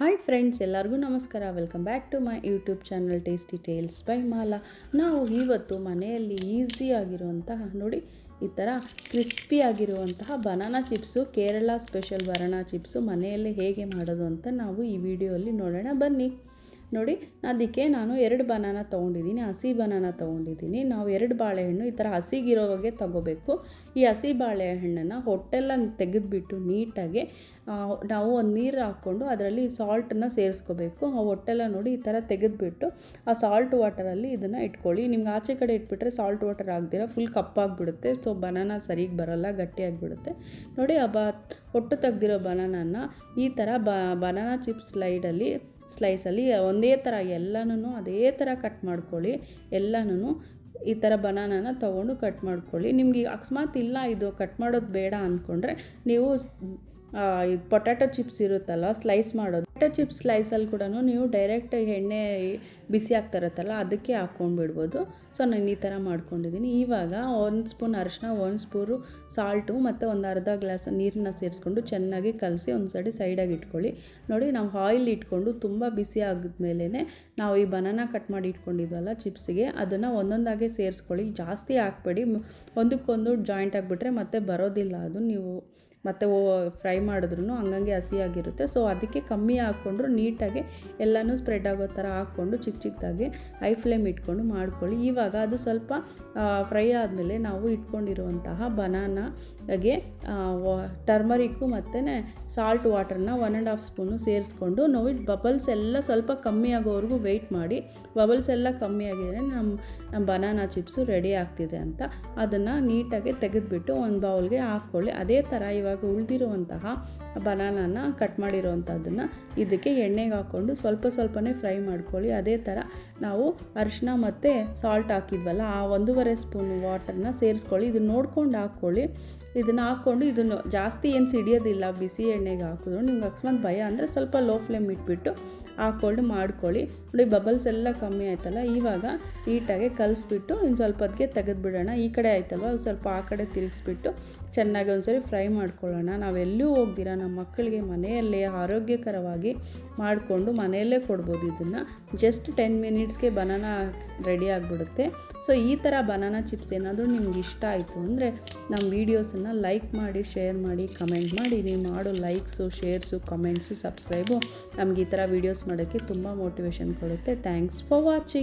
Hi friends ಎಲ್ಲರಿಗೂ ನಮಸ್ಕಾರ. Welcome back to my YouTube channel tasty tales by Mala ನಾವು ಇವತ್ತು ಮನೆಯಲ್ಲಿ ಈಸಿ ಆಗಿರುವಂತಹ, ನೋಡಿ, ಈ ಥರ ಕ್ರಿಸ್ಪಿ ಆಗಿರುವಂತಹ banana chips Kerala special banana chips ಮನೆಯಲ್ಲೇ ಹೇಗೆ ಮಾಡೋದು ಅಂತ ನಾವು ಈ ವಿಡಿಯೋಲ್ಲಿ ನೋಡೋಣ. ಬನ್ನಿ. ನೋಡಿ ಅದಕ್ಕೆ ನಾನು ಎರಡು ಬನಾನ ತೊಗೊಂಡಿದ್ದೀನಿ, ಹಸಿ ಬನಾನ ತೊಗೊಂಡಿದ್ದೀನಿ. ನಾವು ಎರಡು ಬಾಳೆಹಣ್ಣು ಈ ಥರ ಹಸಿಗಿರೋವಾಗೆ ತಗೋಬೇಕು. ಈ ಹಸಿ ಬಾಳೆಹಣ್ಣನ್ನು ಹೊಟ್ಟೆಲ್ಲ ತೆಗೆದುಬಿಟ್ಟು ನೀಟಾಗಿ ನಾವು ಒಂದು ನೀರು ಹಾಕ್ಕೊಂಡು ಅದರಲ್ಲಿ ಸಾಲ್ಟನ್ನು ಸೇರಿಸ್ಕೋಬೇಕು. ಆ ಹೊಟ್ಟೆಲ್ಲ ನೋಡಿ ಈ ಥರ ತೆಗೆದುಬಿಟ್ಟು ಆ ಸಾಲ್ಟ್ ವಾಟರಲ್ಲಿ ಇದನ್ನು ಇಟ್ಕೊಳ್ಳಿ. ನಿಮ್ಗೆ ಆಚೆ ಕಡೆ ಇಟ್ಬಿಟ್ರೆ ಸಾಲ್ಟ್ ವಾಟರ್ ಆಗದಿರ ಫುಲ್ ಕಪ್ಪಾಗಿಬಿಡುತ್ತೆ ಸೊ, ಬನಾನ ಸರಿಗೆ ಬರೋಲ್ಲ, ಗಟ್ಟಿಯಾಗಿಬಿಡುತ್ತೆ. ನೋಡಿ, ಆ ಬಾ, ಹೊಟ್ಟು ತೆಗ್ದಿರೋ ಬನಾನನ್ನು ಈ ಥರ ಬನಾನಾ ಚಿಪ್ಸ್ ಸ್ಲೈಡಲ್ಲಿ ಸ್ಲೈಸಲ್ಲಿ ಒಂದೇ ಥರ ಎಲ್ಲನೂ ಅದೇ ಥರ ಕಟ್ ಮಾಡ್ಕೊಳ್ಳಿ. ಎಲ್ಲನೂ ಈ ಥರ ಬನಾನನ ತೊಗೊಂಡು ಕಟ್ ಮಾಡ್ಕೊಳ್ಳಿ. ನಿಮಗೆ ಅಕಸ್ಮಾತ್ ಇಲ್ಲ ಇದು ಕಟ್ ಮಾಡೋದು ಬೇಡ ಅಂದ್ಕೊಂಡ್ರೆ ನೀವು ಪೊಟ್ಯಾಟೊ ಚಿಪ್ಸ್ ಇರುತ್ತಲ್ಲ ಸ್ಲೈಸ್ ಮಾಡೋದು. ಪೊಟ್ಯಾಟೊ ಚಿಪ್ಸ್ ಸ್ಲೈಸಲ್ಲಿ ಕೂಡ ನೀವು ಡೈರೆಕ್ಟ್ ಎಣ್ಣೆ ಬಿಸಿ ಆಗ್ತಾರತ್ತಲ್ಲ ಅದಕ್ಕೆ ಹಾಕ್ಕೊಂಡ್ಬಿಡ್ಬೋದು ಸೊ ನಾನು ಈ ಥರ ಮಾಡ್ಕೊಂಡಿದ್ದೀನಿ ಇವಾಗ ಒಂದು ಸ್ಪೂನ್ ಅರಿಶಿನ ಒಂದು ಸ್ಪೂನು ಸಾಲ್ಟು ಮತ್ತು ಒಂದು ಅರ್ಧ ಗ್ಲಾಸ್ ನೀರನ್ನ ಸೇರಿಸ್ಕೊಂಡು ಚೆನ್ನಾಗಿ ಕಲಸಿ ಒಂದು ಸೈಡ್ ಸೈಡಾಗಿ ಇಟ್ಕೊಳ್ಳಿ. ನೋಡಿ, ನಾವು ಆಯಿಲ್ ಇಟ್ಕೊಂಡು ತುಂಬ ಬಿಸಿ ಆಗಿದ್ಮೇಲೆ ನಾವು ಈ ಬನಾನ ಕಟ್ ಮಾಡಿ ಇಟ್ಕೊಂಡಿದ್ವಲ್ಲ ಚಿಪ್ಸಿಗೆ ಅದನ್ನು ಒಂದೊಂದಾಗೆ ಸೇರಿಸ್ಕೊಳ್ಳಿ. ಜಾಸ್ತಿ ಹಾಕ್ಬೇಡಿ. ಒಂದಕ್ಕೊಂದು ಜಾಯಿಂಟ್ ಆಗಿಬಿಟ್ರೆ ಮತ್ತೆ ಬರೋದಿಲ್ಲ. ಅದು ನೀವು ಮತ್ತು ಫ್ರೈ ಮಾಡಿದ್ರು ಹಂಗಂಗೆ ಹಸಿಯಾಗಿರುತ್ತೆ ಸೊ ಅದಕ್ಕೆ ಕಮ್ಮಿ ಹಾಕ್ಕೊಂಡ್ರು ನೀಟಾಗಿ ಎಲ್ಲನೂ ಸ್ಪ್ರೆಡ್ ಆಗೋ ಥರ ಹಾಕ್ಕೊಂಡು ಚಿಕ್ಕ ಚಿಕ್ಕದಾಗಿ ಹೈ ಫ್ಲೇಮ್ ಇಟ್ಕೊಂಡು ಮಾಡ್ಕೊಳ್ಳಿ. ಇವಾಗ ಅದು ಸ್ವಲ್ಪ ಫ್ರೈ ಆದಮೇಲೆ ನಾವು ಇಟ್ಕೊಂಡಿರುವಂತಹ ಬನಾನಾಗೆ ಟರ್ಮರಿಕ್ಕು ಮತ್ತು ಸಾಲ್ಟ್ ವಾಟರ್ನ ಒನ್ ಆ್ಯಂಡ್ ಹಾಫ್ ಸ್ಪೂನು ಸೇರಿಸ್ಕೊಂಡು ನಾವು ಬಬಲ್ಸ್ ಎಲ್ಲ ಸ್ವಲ್ಪ ಕಮ್ಮಿ ಆಗೋವರೆಗೂ ವೆಯ್ಟ್ ಮಾಡಿ. ಬಬಲ್ಸ್ ಎಲ್ಲ ಕಮ್ಮಿ ಆಗಿದ್ರೆ ನಮ್ಮ ನಮ್ಮ ಬನಾನಾ ಚಿಪ್ಸು ರೆಡಿ ಆಗ್ತಿದೆ ಅಂತ. ಅದನ್ನು ನೀಟಾಗಿ ತೆಗೆದುಬಿಟ್ಟು ಒಂದು ಬೌಲ್ಗೆ ಹಾಕ್ಕೊಳ್ಳಿ. ಅದೇ ಥರ ಇವಾಗ ಉಳಿದಿರುವಂತಹ ಬನಾನಾನ ಕಟ್ ಮಾಡಿರೋವಂಥದ್ದನ್ನು ಇದಕ್ಕೆ ಎಣ್ಣೆಗೆ ಹಾಕ್ಕೊಂಡು ಸ್ವಲ್ಪ ಸ್ವಲ್ಪನೇ ಫ್ರೈ ಮಾಡ್ಕೊಳ್ಳಿ. ಅದೇ ಥರ ನಾವು ಅರಿಶಿನ ಮತ್ತು ಸಾಲ್ಟ್ ಹಾಕಿದ್ವಲ್ಲ, ಆ ಒಂದೂವರೆ ಸ್ಪೂನ್ ವಾಟರ್ನ ಸೇರಿಸ್ಕೊಳ್ಳಿ. ಇದನ್ನು ನೋಡ್ಕೊಂಡು ಹಾಕ್ಕೊಳ್ಳಿ. ಇದನ್ನು ಹಾಕ್ಕೊಂಡು ಇದನ್ನು ಜಾಸ್ತಿ ಏನು ಸಿಡಿಯೋದಿಲ್ಲ, ಬಿಸಿ ಎಣ್ಣೆಗೆ ಹಾಕಿದ್ರು. ನಿಮ್ಗೆ ಅಕಸ್ಮಾತ್ ಭಯ ಅಂದರೆ ಸ್ವಲ್ಪ ಲೋ ಫ್ಲೇಮ್ ಇಟ್ಬಿಟ್ಟು ಹಾಕ್ಕೊಂಡು ಮಾಡ್ಕೊಳ್ಳಿ. ನೋಡಿ ಬಬಲ್ಸ್ ಎಲ್ಲ ಕಮ್ಮಿ ಆಯ್ತಲ್ಲ, ಇವಾಗ ನೀಟಾಗಿ ಕಲಿಸ್ಬಿಟ್ಟು ಇನ್ನು ಸ್ವಲ್ಪ ಹೊತ್ತಿಗೆ ತೆಗೆದುಬಿಡೋಣ. ಈ ಕಡೆ ಆಯ್ತಲ್ವ? ಸ್ವಲ್ಪ ಆ ಕಡೆ ತಿರುಗಿಸ್ಬಿಟ್ಟು ಚೆನ್ನಾಗಿ ಒಂದ್ಸರಿ ಫ್ರೈ ಮಾಡ್ಕೊಳ್ಳೋಣ. ನಾವೆಲ್ಲೂ ಹೋಗ್ದಿರ? ನಮ್ಮ ಮಕ್ಕಳಿಗೆ ಮನೆಯಲ್ಲೇ ಆರೋಗ್ಯಕರವಾಗಿ ಮಾಡಿಕೊಂಡು ಮನೆಯಲ್ಲೇ ಕೊಡ್ಬೋದು ಇದನ್ನು. ಜಸ್ಟ್ ಟೆನ್ ಮಿನಿಟ್ಸ್ಗೆ ಬನಾನಾ ರೆಡಿ ಆಗಿಬಿಡುತ್ತೆ. ಸೊ ಈ ಥರ ಬನಾನಾ ಚಿಪ್ಸ್ ಏನಾದರೂ ನಿಮ್ಗೆ ಇಷ್ಟ ಆಯಿತು ಅಂದರೆ ನಮ್ಮ ವೀಡಿಯೋಸನ್ನು ಲೈಕ್ ಮಾಡಿ ಶೇರ್ ಮಾಡಿ ಕಮೆಂಟ್ ಮಾಡಿ. ನೀವು ಮಾಡೋ ಲೈಕ್ಸು ಶೇರ್ಸು ಕಮೆಂಟ್ಸು ಸಬ್ಸ್ಕ್ರೈಬು ನಮ್ಗೆ ಈ ಥರ ವೀಡಿಯೋಸ್ ಮಾಡೋಕ್ಕೆ ತುಂಬ ಮೋಟಿವೇಶನ್ ಕೊಡುತ್ತೆ. Thanks for watching